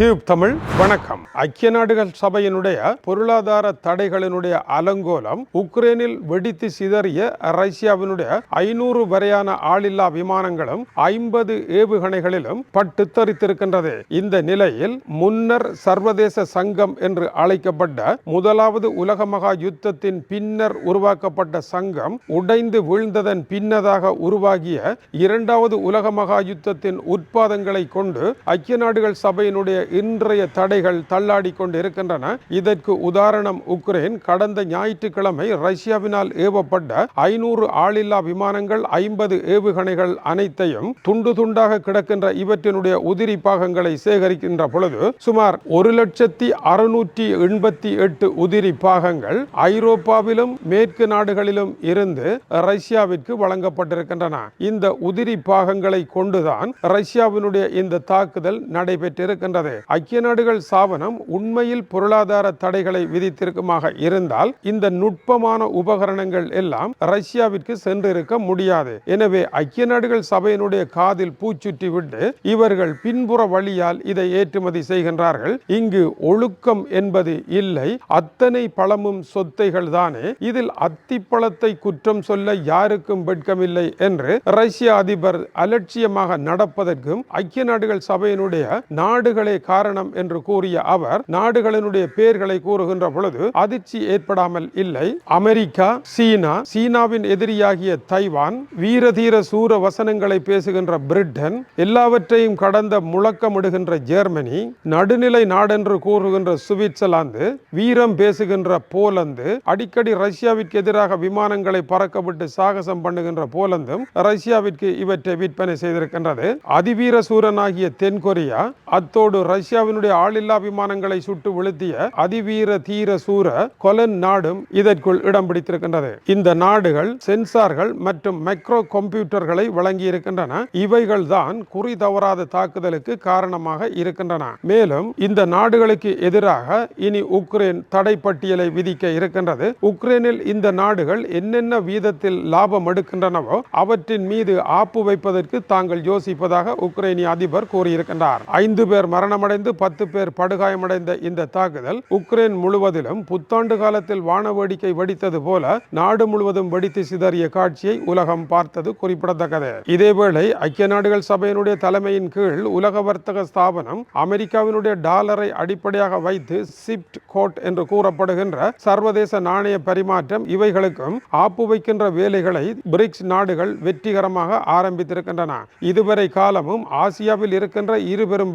Tube Tamil வணக்கம். ஐக்கிய நாடுகள் சபையினுடைய பொருளாதார தடைகளினுடைய அலங்கோலம் உக்ரைனில் வெடித்து சிதறிய ரஷ்யாவினுடைய ஐநூறு வரையான ஆளில்லா விமானங்களும் ஐம்பது ஏவுகணைகளிலும் பட்டுத்தரித்திருக்கின்றது. இந்த நிலையில் முன்னர் சர்வதேச சங்கம் என்று அழைக்கப்பட்ட முதலாவது உலக மகா யுத்தத்தின் பின்னர் உருவாக்கப்பட்ட சங்கம் உடைந்து வீழ்ந்ததன் பின்னதாக உருவாகிய இரண்டாவது உலக மகா யுத்தத்தின் உட்பாதங்களை கொண்டு ஐக்கிய நாடுகள் சபையினுடைய இன்றைய தடைகள் தள்ளாடி கொண்டு இருக்கின்றன இதற்கு உதாரணம் உக்ரைன். கடந்த ஞாயிற்றுக்கிழமை ரஷ்யாவினால் ஏவப்பட்ட ஐநூறு ஆளில்லா விமானங்கள் ஐம்பது ஏவுகணைகள் அனைத்தையும் துண்டு துண்டாக கிடக்கின்ற இவற்றினுடைய உதிரி பாகங்களை சேகரிக்கின்ற பொழுது சுமார் ஒரு லட்சத்தி அறுநூற்றி எண்பத்தி எட்டு உதிரி பாகங்கள் ஐரோப்பாவிலும் மேற்கு நாடுகளிலும் இருந்து ரஷ்யாவிற்கு வழங்கப்பட்டிருக்கின்றன. இந்த உதிரி பாகங்களை கொண்டுதான் ரஷ்யாவினுடைய இந்த தாக்குதல் நடைபெற்றிருக்கின்றது. ஐக்கிய நாடுகள் சாவனம் உண்மையில் பொருளாதார தடைகளை விதித்திருக்குமாக இருந்தால் இந்த நுட்பமான உபகரணங்கள் எல்லாம் ரஷ்யாவிற்கு சென்றிருக்க முடியாது. எனவே ஐக்கிய நாடுகள் சபையினுடைய காதில் பூச்சுற்றி விட்டு இவர்கள் பின்புற வழியால் இதை ஏற்றுமதி செய்கின்றார்கள். இங்கு ஒழுக்கம் என்பது இல்லை. அத்தனை பழமும் சொத்தைகள் தானே. இதில் அத்திப்பழத்தை குற்றம் சொல்ல யாருக்கும் வெட்கமில்லை என்று ரஷ்ய அதிபர் அலட்சியமாக நடப்பதற்கும் ஐக்கிய நாடுகள் சபையினுடைய நாடுகளே காரணம் என்று கூறிய அவர் நாடுகளினுடைய பெயர்களை கூறுகின்ற பொழுது அதிர்ச்சி ஏற்படாமல் இல்லை. அமெரிக்கா சீனா சீனாவின் எதிரியாகிய தைவான் வீரதீர சூர வசனங்களை பேசுகின்ற பிரிட்டன் எல்லாவற்றையும் கடந்த முழக்கமிடுகின்ற ஜெர்மனி நடுநிலை நாடென்று கூறுகின்ற சுவிட்சர்லாந்து வீரம் பேசுகின்ற போலந்து அடிக்கடி ரஷ்யாவிற்கு எதிராக விமானங்களை பறக்கவிட்டு சாகசம் பண்ணுகின்ற போலந்தும் ரஷ்யாவிற்கு இவற்றை விற்பனை செய்திருக்கின்றது. அதிவீர சூரனாகிய தென்கொரியா அத்தோடு ரஷ்யாவினுடைய ஆளில்லா விமானங்களை சுட்டு வீழ்த்திய அதிவீர தீர சூர கொலன் நாடும் இதற்குள் இடம் பிடித்திருக்கின்றது. இந்த நாடுகள் சென்சார்கள் மற்றும் மைக்ரோ கம்ப்யூட்டர்களை வழங்கி இருக்கின்றன இவைகள் தான் குறி தவறாத தாக்குதலுக்கு காரணமாக இருக்கின்றன. மேலும் இந்த நாடுகளுக்கு எதிராக இனி உக்ரைன் தடை பட்டியலை விதிக்க இருக்கின்றது. உக்ரைனில் இந்த நாடுகள் என்னென்ன வீதத்தில் லாபம் எடுக்கின்றனவோ அவற்றின் மீது ஆப்பு வைப்பதற்கு தாங்கள் யோசிப்பதாக உக்ரைனிய அதிபர் கூறியிருக்கின்றார். ஐந்து பேர் மரணமடைந்து பத்து பேர் படுகாயமடைந்த இந்த தாக்குதல் உக்ரைன் முழுவதிலும் புத்தாண்டு காலத்தில் வான வேடிக்கை வெடித்தது போல நாடு முழுவதும் வெடித்து சிதறிய காட்சியை உலகம் பார்த்தது குறிப்பிடத்தக்கது. இதேவேளை ஐக்கிய நாடுகள் சபையினுடைய தலைமையின் கீழ் உலக வர்த்தக ஸ்தாபனம் அமெரிக்காவினுடைய டாலரை அடிப்படையாக வைத்து சிப்ட் கோட் என்று கூறப்படுகின்ற சர்வதேச நாணய பரிமாற்றம் இவைகளுக்கும் ஆப்பு வைக்கின்ற வேலைகளை பிரிக்ஸ் நாடுகள் வெற்றிகரமாக ஆரம்பித்திருக்கின்றன. இதுவரை காலமும் ஆசியாவில் இருக்கின்ற இரு பெரும்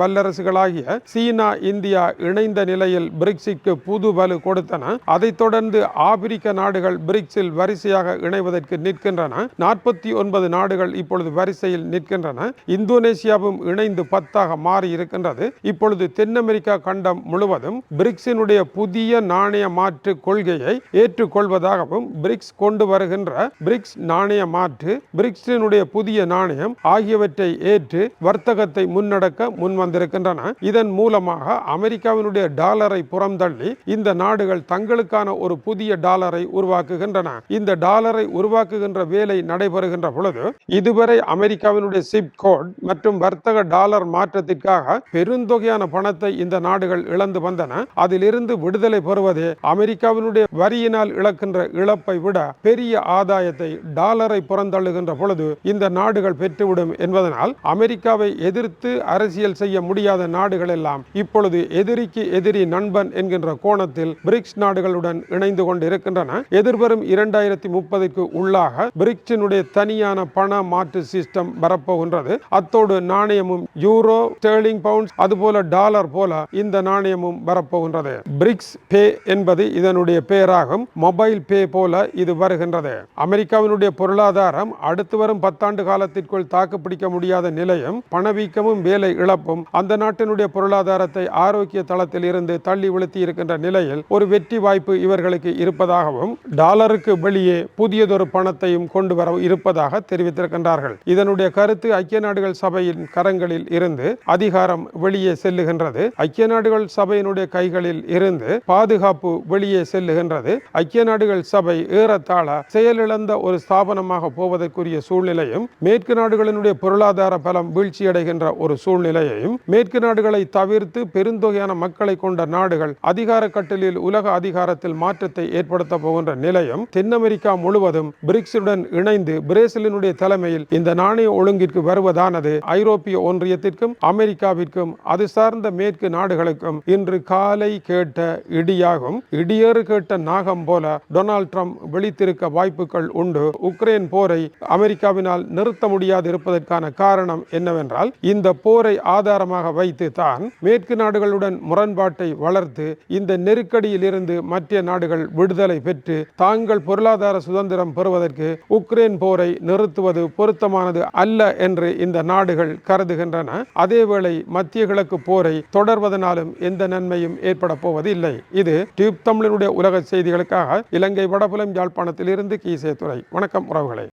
வல்லரசுகளாகிய சீனா இந்தியா இணைந்த நிலையில் பிரிக்ஸிற்கு புது வலு கொடுத்தன. அதைத் தொடர்ந்து ஆப்பிரிக்க நாடுகள் பிரிக்ஸில் வரிசையாக இணைவதற்கு நிற்கின்றன. நாற்பத்தி ஒன்பது நாடுகள் இப்பொழுது வரிசையில் நிற்கின்றன. இந்தோனேசியாவும் இணைந்து பத்தாக மாறி இருக்கின்றது. இப்பொழுது தென் அமெரிக்கா கண்டம் முழுவதும் பிரிக்ஸினுடைய புதிய நாணய மாற்று கொள்கையை ஏற்றுக்கொள்வதாகவும் பிரிக்ஸ் கொண்டு வருகின்ற பிரிக்ஸ் நாணய மாற்று பிரிக்ஸினுடைய புதிய நாணயம் ஆகியவற்றை ஏற்று வர்த்தகத்தை முன்னடக்க முன்வந்திருக்கின்றன. இதன் மூலமாக அமெரிக்காவினுடைய டாலரை புறந்தள்ளி இந்த நாடுகள் தங்களுக்கான ஒரு புதிய டாலரை உருவாக்குகின்றன. இந்த டாலரை உருவாக்குகின்ற வேலை நடைபெறுகின்ற பொழுது இதுவரை அமெரிக்காவினுடைய சிப் கோட் மற்றும் வர்த்தக டாலர் மாற்றத்திற்காக பெருந்தொகையான பணத்தை இந்த நாடுகள் இழந்து வந்தன. அதிலிருந்து விடுதலை பெறுவதே அமெரிக்காவினுடைய வரியினால் இழக்கின்ற இழப்பை விட பெரிய ஆதாயத்தை டாலரை புறந்தள்ளுகின்ற பொழுது இந்த நாடுகள் பெற்றுவிடும் என்பதனால் அமெரிக்காவை எதிர்த்து அரசியல் செய்ய முடியாத நாடு நாடுகள் எல்லாம் இப்பொழுது எதிரிக்கு எதிரி நண்பன் என்கின்ற கோணத்தில் பிரிக்ஸ் நாடுகளுடன் இணைந்து கொண்டு இருக்கின்றன எதிர்வரும் இரண்டாயிரத்தி முப்பதுக்கு உள்ளாக பிரிக்ஸினுடைய தனியான பண மாற்று சிஸ்டம் வரப்போகின்றது. அத்தோடு நாணயமும் யூரோ ஸ்டேர்லிங் பவுண்ட்ஸ் அதுபோல டாலர் போல இந்த நாணயமும் வரப்போகின்றது. பிரிக்ஸ் பே என்பது இதனுடைய பெயராகும் மொபைல் பே போல இது வருகின்றது. அமெரிக்காவினுடைய பொருளாதாரம் அடுத்து வரும் பத்தாண்டு காலத்திற்குள் தாக்குப்பிடிக்க முடியாத நிலையும் பணவீக்கமும் வேலை இழப்பும் அந்த நாட்டினுடைய பொருளாதாரத்தை ஆரோக்கிய தளத்தில் இருந்து தள்ளி விழுத்தி இருக்கின்ற நிலையில் ஒரு வெற்றி வாய்ப்பு இவர்களுக்கு இருப்பதாகவும் டாலருக்கு வெளியே புதியதொரு பணத்தையும் கொண்டு வர இருப்பதாக தெரிவித்திருக்கின்றார்கள். இதனுடைய கருத்து ஐக்கிய நாடுகள் சபையின் கரங்களில் இருந்து அதிகாரம் வெளியே செல்லுகின்றது. ஐக்கிய நாடுகள் சபையினுடைய கைகளில் இருந்து பாதுகாப்பு வெளியே செல்லுகின்றது. ஐக்கிய நாடுகள் சபை ஏறத்தாழ செயலிழந்த ஒரு ஸ்தாபனமாக போவதற்குரிய சூழ்நிலையும் மேற்கு நாடுகளினுடைய பொருளாதார பலம் வீழ்ச்சியடைகின்ற ஒரு சூழ்நிலையையும் மேற்கு நாடுகள் மக்களை தவிர்த்து பெருந்தொகையான மக்களை கொண்ட நாடுகள் அதிகார கட்டலில் உலக அதிகாரத்தில் மாற்றத்தை ஏற்படுத்த போகின்ற நிலையம் தென் அமெரிக்கா முழுவதும் பிரிக்ஸுடன் இணைந்து பிரேசிலினுடைய தலைமையில் இந்த நாணய ஒழுங்கிற்கு வருவதானது ஐரோப்பிய ஒன்றியத்திற்கும் அமெரிக்காவிற்கும் அது சார்ந்த மேற்கு நாடுகளுக்கும் இன்று காலை கேட்ட இடியாகும். இடியேறு கேட்ட நாகம் போல டொனால்ட் ட்ரம்ப் விழித்திருக்க வாய்ப்புகள் உண்டு. உக்ரைன் போரை அமெரிக்காவினால் நிறுத்த முடியாது இருப்பதற்கான காரணம் என்னவென்றால் இந்த போரை ஆதாரமாக வைத்து தான் மேற்கு நாடுகளுடன் முரண்பாட்டை வளர்த்து இந்த நெருக்கடியிலிருந்து மற்ற நாடுகள் விடுதலை பெற்று தாங்கள் பொருளாதார சுதந்திரம் பெறுவதற்கு உக்ரைன் போரை நிறுத்துவது பொருத்தமானது அல்ல என்று இந்த நாடுகள் கருதுகின்றன. அதேவேளை மத்திய கிழக்கு போரை தொடர்வதனாலும் எந்த நன்மையும் ஏற்பட போவது இல்லை இது டியூப் தமிழனுடைய உலக செய்திகளுக்காக இலங்கை வடபுலம் யாழ்ப்பாணத்திலிருந்து கீசே துறை வணக்கம் உறவுகளே.